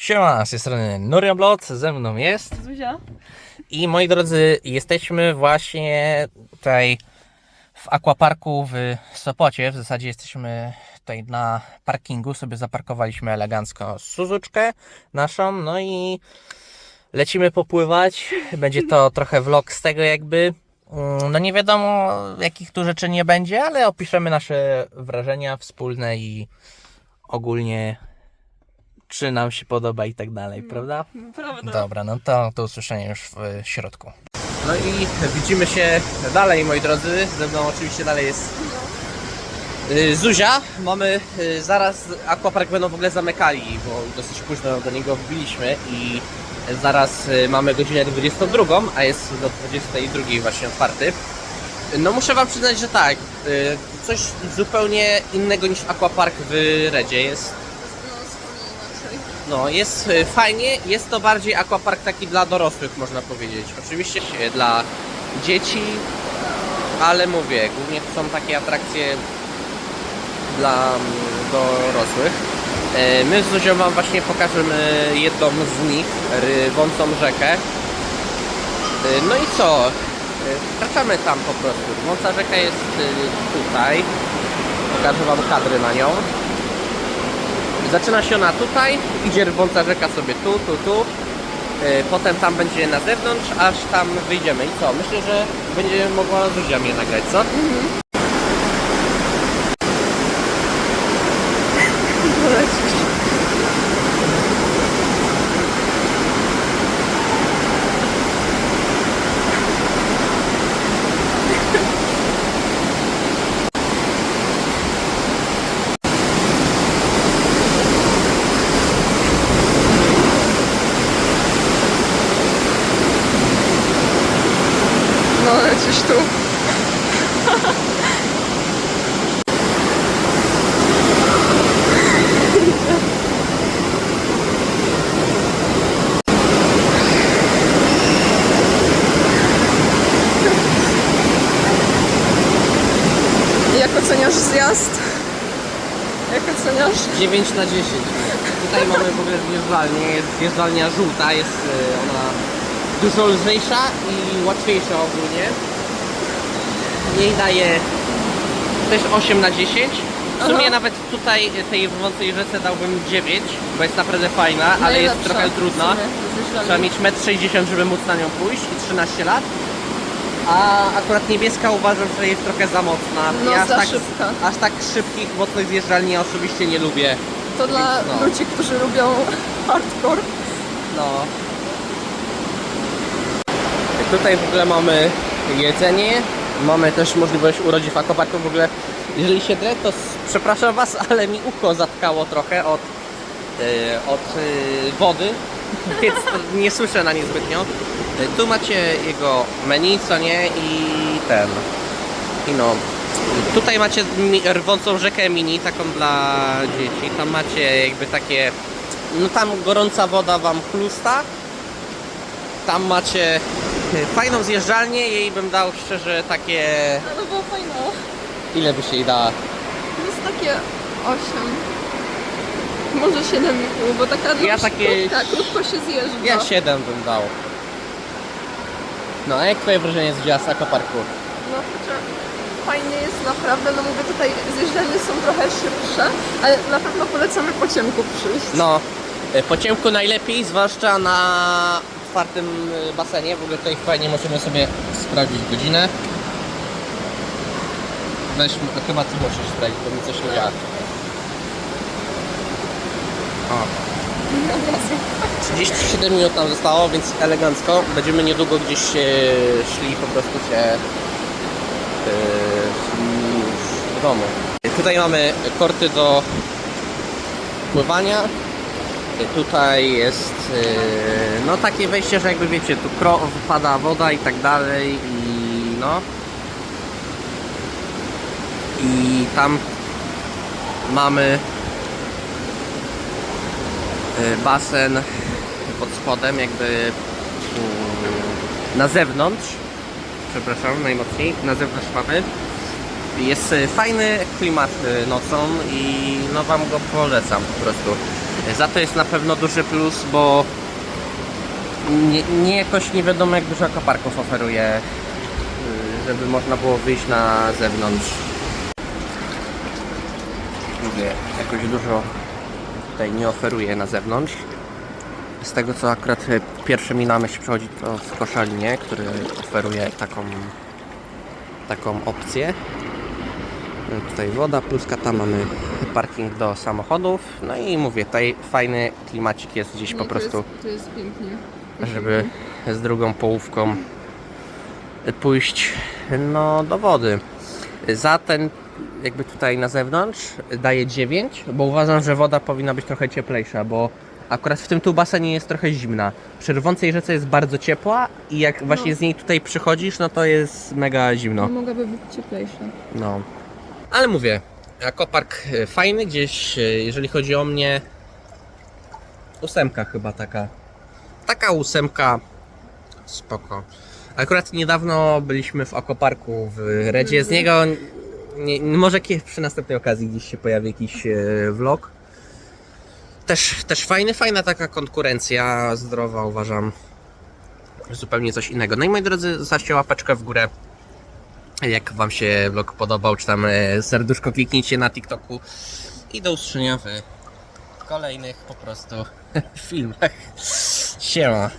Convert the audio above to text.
Siema, z tej strony Nuriablot, ze mną jest Zuzia? i moi drodzy, jesteśmy właśnie tutaj w aquaparku w Sopocie. W zasadzie jesteśmy tutaj na parkingu, sobie zaparkowaliśmy elegancko Suzuczkę naszą, no i lecimy popływać. Będzie to trochę vlog z tego jakby. Mm, No nie wiadomo jakich tu rzeczy nie będzie, ale opiszemy nasze wrażenia wspólne i ogólnie czy nam się podoba i tak dalej, prawda? Prawda. Dobra, no to do usłyszenia już w środku. No i widzimy się dalej, moi drodzy. Ze mną oczywiście dalej jest y, Zuzia. Mamy y, zaraz aquapark będą w ogóle zamykali, bo dosyć późno do niego wbiliśmy i zaraz mamy godzinę 22, a jest do 22 właśnie otwarty. No muszę wam przyznać, że tak, coś zupełnie innego niż aquapark w Redzie jest No. No, jest y, fajnie, jest to bardziej aquapark taki dla dorosłych, można powiedzieć. Oczywiście się dla dzieci, ale mówię, głównie to są takie atrakcje dla mm, dorosłych. E, My z Zuzią Wam właśnie pokażemy jedną z nich, rywącą rzekę. E, No i co? E, Wkraczamy tam po prostu. Rywąca rzeka jest tutaj. Pokażę Wam kadry na nią. Zaczyna się ona tutaj, idzie rwąca rzeka sobie tu, tu, tu. Yy, Potem tam będzie na zewnątrz, aż tam wyjdziemy. I co? Myślę, że będzie mogła Zuzia mnie nagrać, co? Polecisz. No, lecisz tu. Jak oceniasz zjazd? Jak oceniasz? 9 na 10. Tutaj mamy w ogóle zjeżdżalnię, jest zjeżdżalnia żółta, jest yy, ona dużo lżejsza i łatwiejsza ogólnie. Jej daje też 8 na 10. W sumie Aha. nawet tutaj y, tej rwącej rzece dałbym 9, bo jest naprawdę fajna, ale jest Najlepsza trochę w trudna. sumie. Trzeba mieć 1,60 m, żeby móc na nią pójść i 13 lat. A akurat niebieska uważam, że jest trochę za mocna. No, aż za tak, szybka. Aż tak szybkich, mocnych zjeżdżalni ja osobiście nie lubię. To dla No. ludzi, którzy lubią hardcore. No. Tutaj w ogóle mamy jedzenie. Mamy też możliwość urodzić w aquaparku. W ogóle, jeżeli się drę, to przepraszam Was, ale mi ucho zatkało trochę od, yy, od yy, wody, więc to nie słyszę na nie zbytnio. Yy, Tu macie jego menu, co nie? I ten. I no. Tutaj macie rwącą rzekę mini, taką dla dzieci. Tam macie jakby takie. No tam gorąca woda wam chlusta. Tam macie e, fajną zjeżdżalnię. Jej bym dał szczerze takie. No było fajne. Ile by się jej dała? To jest takie 8. Może 7,5, bo taka Ja ja takie- krótka, krótko się zjeżdża. Ja 7 bym dał. No a jak twoje wrażenie z z aquaparku? No kurczę, fajnie jest naprawdę, no mówię tutaj zjeżdżalnie są trochę szybsze, ale na pewno polecamy po ciemku przyjść. No, e, po ciemku najlepiej, zwłaszcza na otwartym e, basenie. W ogóle tutaj fajnie możemy sobie sprawdzić godzinę. Weź, to chyba ty musisz sprawdzić, bo mi coś nie działa. O. 37 minut nam zostało, więc elegancko. Będziemy niedługo gdzieś e, szli po prostu się e, w domu. Tutaj mamy korty do pływania. Tutaj jest e, no takie wejście, że jakby wiecie, tu kro, wpada woda i tak dalej i no. I tam mamy basen pod spodem, jakby mm, na zewnątrz. Przepraszam, najmocniej. Na zewnątrz mamy. Jest e, fajny klimat e, nocą i no wam go polecam po prostu. Za to jest na pewno duży plus, bo nie, nie jakoś nie wiadomo jak dużo akaparków oferuje, y, żeby można było wyjść na zewnątrz. Mówię, jakoś dużo tutaj nie oferuje na zewnątrz. Z tego co akurat y, pierwsze mi na myśl przychodzi to w Koszalinie, który oferuje taką, taką opcję. Y, Tutaj woda, pluska tam mamy parking do samochodów. No i mówię, tutaj fajny klimacik jest gdzieś po prostu, jest, to jest pięknie. żeby z drugą połówką pójść no, do wody. Za ten jakby tutaj na zewnątrz daję 9, bo uważam, że woda powinna być trochę cieplejsza, bo akurat w tym tu basenie jest trochę zimna. Przy rwącej rzece jest bardzo ciepła i jak właśnie z niej tutaj przychodzisz, no to jest mega zimno. No. Mogłaby być cieplejsza. No. Ale mówię, akopark e, fajny gdzieś, e, jeżeli chodzi o mnie, ósemka chyba taka. Taka ósemka, spoko. Akurat niedawno byliśmy w akoparku w Redzie, z niego nie, może przy następnej okazji gdzieś się pojawi jakiś e, vlog. Też, też fajny, fajna taka konkurencja, zdrowa uważam. Zupełnie coś innego. No i moi drodzy, zostawcie łapeczkę w górę jak Wam się vlog podobał, czy tam e, serduszko kliknijcie na TikToku i do usłyszenia w kolejnych po prostu filmach. Siema.